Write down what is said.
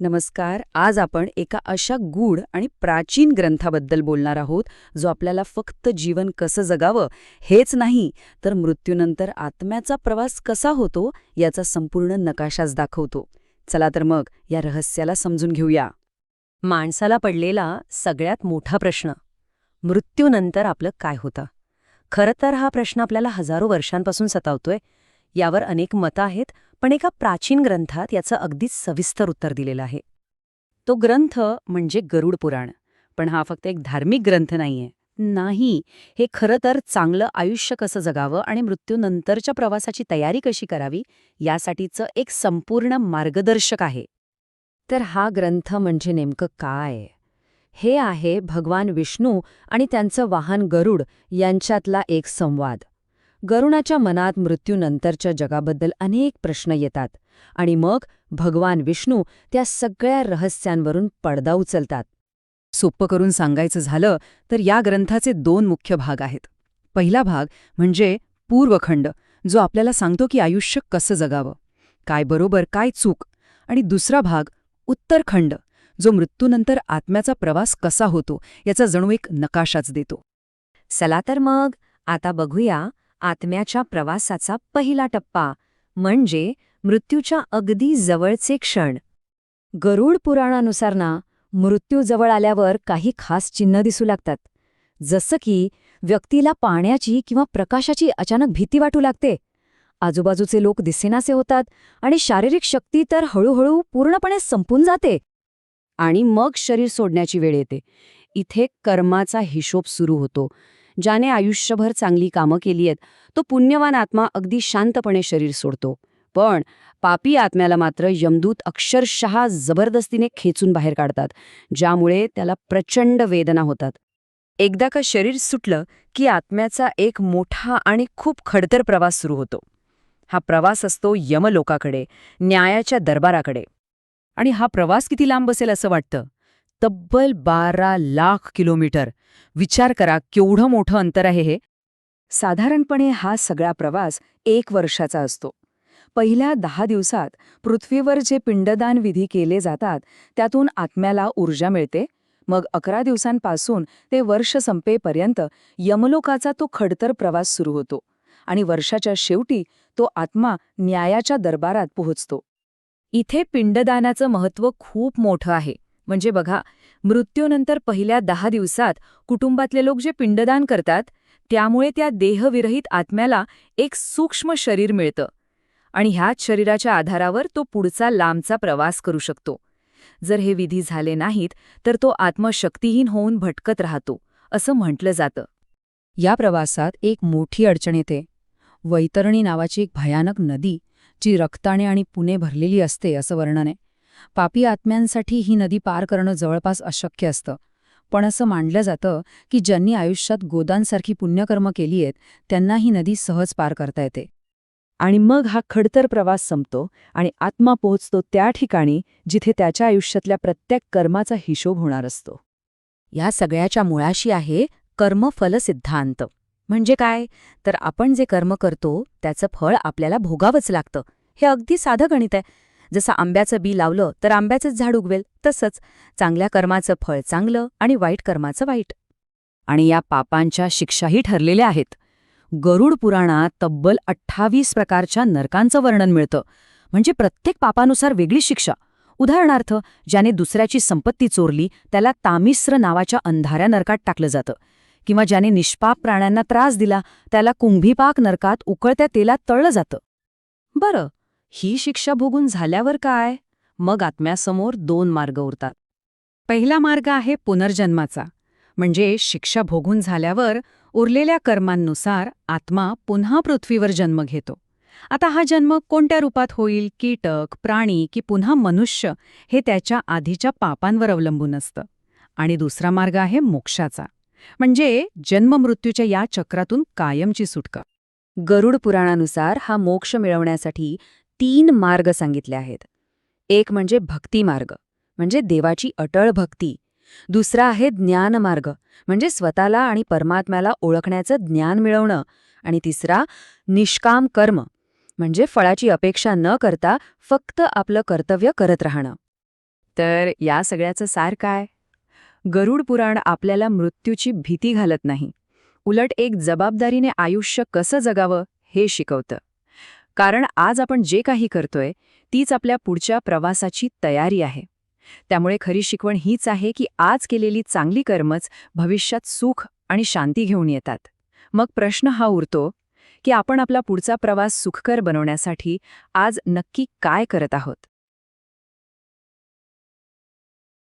नमस्कार आज आपण एका अशा गूढ आणि प्राचीन ग्रंथाबद्दल बोलणार आहोत जो आपल्याला फक्त जीवन कसं जगावं हेच नाही तर मृत्यूनंतर आत्म्याचा प्रवास कसा होतो याचा संपूर्ण नकाशाच दाखवतो. चला तर मग या रहस्याला समजून घेऊया. माणसाला पडलेला सगळ्यात मोठा प्रश्न मृत्यूनंतर आपलं काय होतं? खरं तर हा प्रश्न आपल्याला हजारो वर्षांपासून सतावतोय यावर अनेक मतं आहेत पण एका प्राचीन ग्रंथात याचं अगदीच सविस्तर उत्तर दिलेलं आहे. तो ग्रंथ म्हणजे गरुड पुराण पण हा फक्त एक धार्मिक ग्रंथ नाहीये. नाही हे खरं तर चांगलं आयुष्य कसं जगावं आणि मृत्यूनंतरच्या प्रवासाची तयारी कशी करावी यासाठीचं एक संपूर्ण मार्गदर्शक आहे. तर हा ग्रंथ म्हणजे नेमकं काय? हे आहे भगवान विष्णू आणि त्यांचं वाहन गरुड यांच्यातला एक संवाद. गरुणाच्या मनात मृत्यूनंतरच्या जगाबद्दल अनेक प्रश्न येतात आणि मग भगवान विष्णू त्या सगळ्या रहस्यांवरून पडदा उचलतात. सोप्पं करून सांगायचं झालं तर या ग्रंथाचे दोन मुख्य भाग आहेत. पहिला भाग म्हणजे पूर्वखंड जो आपल्याला सांगतो की आयुष्य कसं जगावं काय बरोबर काय चूक आणि दुसरा भाग उत्तरखंड जो मृत्यूनंतर आत्म्याचा प्रवास कसा होतो याचा जणू एक नकाशाच देतो. चला तर मग आता बघूया आत्म्याच्या प्रवासाचा पहिला टप्पा म्हणजे मृत्यूच्या अगदी जवळचे क्षण. गरुड पुराणानुसार ना मृत्यू जवळ आल्यावर काही खास चिन्ह दिसू लागतात. जसं की व्यक्तीला पाण्याची किंवा प्रकाशाची अचानक भीती वाटू लागते. आजूबाजूचे लोक दिसेनासे होतात आणि शारीरिक शक्ती तर हळूहळू पूर्णपणे संपून जाते. आणि मग शरीर सोडण्याची वेळ येते. इथे कर्माचा हिशोब सुरू होतो. ज्याने आयुष्यभर चांगली कामं केली आहेत. तो पुण्यवान आत्मा अगदी शांतपणे शरीर सोडतो. पण पापी आत्म्याला मात्र यमदूत अक्षरशः जबरदस्तीने खेचून बाहेर काढतात ज्यामुळे त्याला प्रचंड वेदना होतात. एकदा का शरीर सुटलं की आत्म्याचा एक मोठा आणि खूप खडतर प्रवास सुरू होतो. हा प्रवास असतो यमलोकाकडे न्यायाच्या दरबाराकडे. आणि हा प्रवास किती लांब असेल असं वाटतं? तब्बल बारा लाख किलोमीटर. विचार करा केवढं मोठं अंतर आहे हे? साधारणपणे हा सगळा प्रवास एक वर्षाचा असतो. पहिल्या दहा दिवसात पृथ्वीवर जे पिंडदान विधी केले जातात त्यातून आत्म्याला ऊर्जा मिळते. मग अकरा दिवसांपासून ते वर्ष संपेपर्यंत यमलोकाचा तो खडतर प्रवास सुरू होतो आणि वर्षाच्या शेवटी तो आत्मा न्यायाच्या दरबारात पोहोचतो. इथे पिंडदानाचं महत्त्व खूप मोठं आहे. म्हणजे बघा मृत्यूनंतर पहिल्या दहा दिवसात कुटुंबातले लोक जे पिंडदान करतात त्यामुळे त्या देहविरहित आत्म्याला एक सूक्ष्म शरीर मिळतं आणि ह्याच शरीराच्या आधारावर तो पुढचा लांबचा प्रवास करू शकतो. जर हे विधी झाले नाहीत तर तो आत्मशक्तीहीन होऊन भटकत राहतो असं म्हटलं जातं. या प्रवासात एक मोठी अडचण येते. वैतरणी नावाची एक भयानक नदी जी रक्ताने आणि पुणे भरलेली असते असं वर्णन आहे. पापी आत्म्यांसाठी ही नदी पार करणं जवळपास अशक्य असतं. पण असं मानलं जातं की ज्यांनी आयुष्यात गोदांसारखी पुण्यकर्म केली आहेत त्यांना ही नदी सहज पार करता येते. आणि मग हा खडतर प्रवास संपतो आणि आत्मा पोहोचतो त्या ठिकाणी जिथे त्याच्या आयुष्यातल्या प्रत्येक कर्माचा हिशोब होणार असतो. या सगळ्याच्या मुळाशी आहे कर्मफल सिद्धांत म्हणजे काय? तर आपण जे कर्म करतो त्याचं फळ आपल्याला भोगावंच लागतं. हे अगदी साधं गणित आहे. जसं आंब्याचं बी लावलं तर आंब्याचंच झाड उगवेल तसंच चांगल्या कर्माचं फळ चांगलं आणि वाईट कर्माचं वाईट. आणि या पापांच्या शिक्षाही ठरलेल्या आहेत. गरुड पुराणात तब्बल अठ्ठावीस प्रकारच्या नरकांचं वर्णन मिळतं. म्हणजे प्रत्येक पापानुसार वेगळी शिक्षा. उदाहरणार्थ ज्याने दुसऱ्याची संपत्ती चोरली त्याला तामिस्र नावाच्या अंधाऱ्या नरकात टाकलं जातं. किंवा ज्याने निष्पाप प्राण्यांना त्रास दिला त्याला कुंभीपाक नरकात उकळत्या तेलात तळलं जातं. बरं ही शिक्षा भोगून झाल्यावर काय? मग आत्म्यासमोर दोन मार्ग उरतात. पहिला मार्ग आहे पुनर्जन्माचा म्हणजे शिक्षा भोगून झाल्यावर उरलेल्या कर्मांनुसार आत्मा पुन्हा पृथ्वीवर जन्म घेतो. आता हा जन्म कोणत्या रूपात होईल? कीटक प्राणी की पुन्हा मनुष्य हे त्याच्या आधीच्या पापांवर अवलंबून असतं. आणि दुसरा मार्ग आहे मोक्षाचा म्हणजे जन्ममृत्यूच्या या चक्रातून कायमची सुटका. गरुड पुराणानुसार हा मोक्ष मिळवण्यासाठी तीन मार्ग सांगितले आहेत. एक म्हणजे भक्ती मार्ग म्हणजे देवाची अटळ भक्ती. दुसरा आहे ज्ञानमार्ग म्हणजे स्वतःला आणि परमात्म्याला ओळखण्याचं ज्ञान मिळवणं. आणि तिसरा निष्काम कर्म म्हणजे फळाची अपेक्षा न करता फक्त आपलं कर्तव्य करत राहणं. तर या सगळ्याचं सार काय? गरुड पुराण आपल्याला मृत्यूची भीती घालत नाही. उलट एक जबाबदारीने आयुष्य कसं जगावं हे शिकवतं. कारण आज आपण जे काही करतोय तीच आपल्या पुढच्या प्रवासाची तयारी आहे. त्यामुळे खरी शिकवण हीच आहे की आज केलेली चांगली कर्मच भविष्यात सुख आणि शांती घेऊन येतात. मग प्रश्न हा उरतो की आपण आपला पुढचा प्रवास सुखकर बनवण्यासाठी आज नक्की काय करत आहोत?